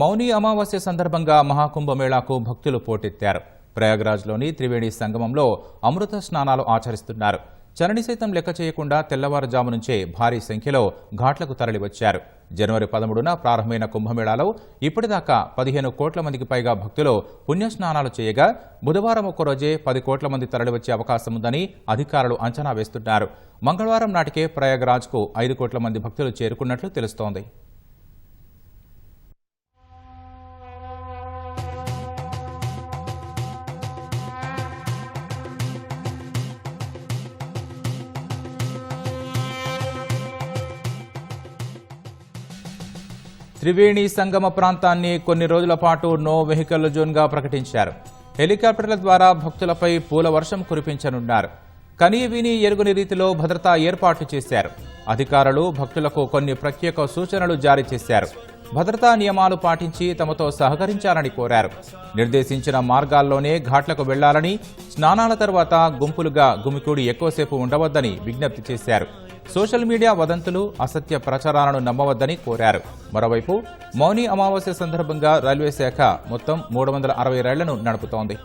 మౌని అమావాస్య సందర్భంగా మహాకుంభమేళాకు భక్తులు పోటెత్తారు. ప్రయాగ్రాజ్లోని త్రివేణి సంగమంలో అమృత స్నానాలు ఆచరిస్తున్నారు. చరణి సైతం లెక్క చేయకుండా తెల్లవారుజాము నుంచే భారీ సంఖ్యలో ఘాట్లకు తరలివచ్చారు. జనవరి పదమూడున ప్రారంభమైన కుంభమేళాలో ఇప్పటిదాకా పదిహేను కోట్ల మందికి పైగా భక్తులు పుణ్యస్నానాలు చేయగా బుధవారం ఒక్కరోజే పది కోట్ల మంది తరలివచ్చే అవకాశం ఉందని అధికారులు అంచనా వేస్తున్నారు. మంగళవారం నాటికే ప్రయాగ్రాజ్కు ఐదు కోట్ల మంది భక్తులు చేరుకున్నట్లు తెలుస్తోంది. త్రివేణి సంగమ ప్రాంతాన్ని కొన్ని రోజుల పాటు నో వెహికల్ జోన్గా ప్రకటించారు. హెలికాప్టర్ల ద్వారా భక్తులపై పూల వర్షం కురిపించనున్నారు. కనీవిని ఎరుగుని రీతిలో భద్రతా ఏర్పాట్లు చేశారు. అధికారులు భక్తులకు కొన్ని ప్రత్యేక సూచనలు జారీ చేశారు. భద్రతా నియమాలు పాటించి తమతో సహకరించాలని కోరారు. నిర్దేశించిన మార్గాల్లోనే ఘాట్లకు వెళ్ళాలని స్నానాల తర్వాత గుంపులుగా గుమికూడి ఎక్కువసేపు ఉండవద్దని విజ్ఞప్తి చేశారు. సోషల్ మీడియా వదంతులు అసత్య ప్రచారాలను నమ్మవద్దని కోరారు. మరోవైపు మౌని అమావాస్య సందర్భంగా రైల్వే శాఖ మొత్తం మూడు వందల అరవై రైళ్ళను నడుపుతోంది.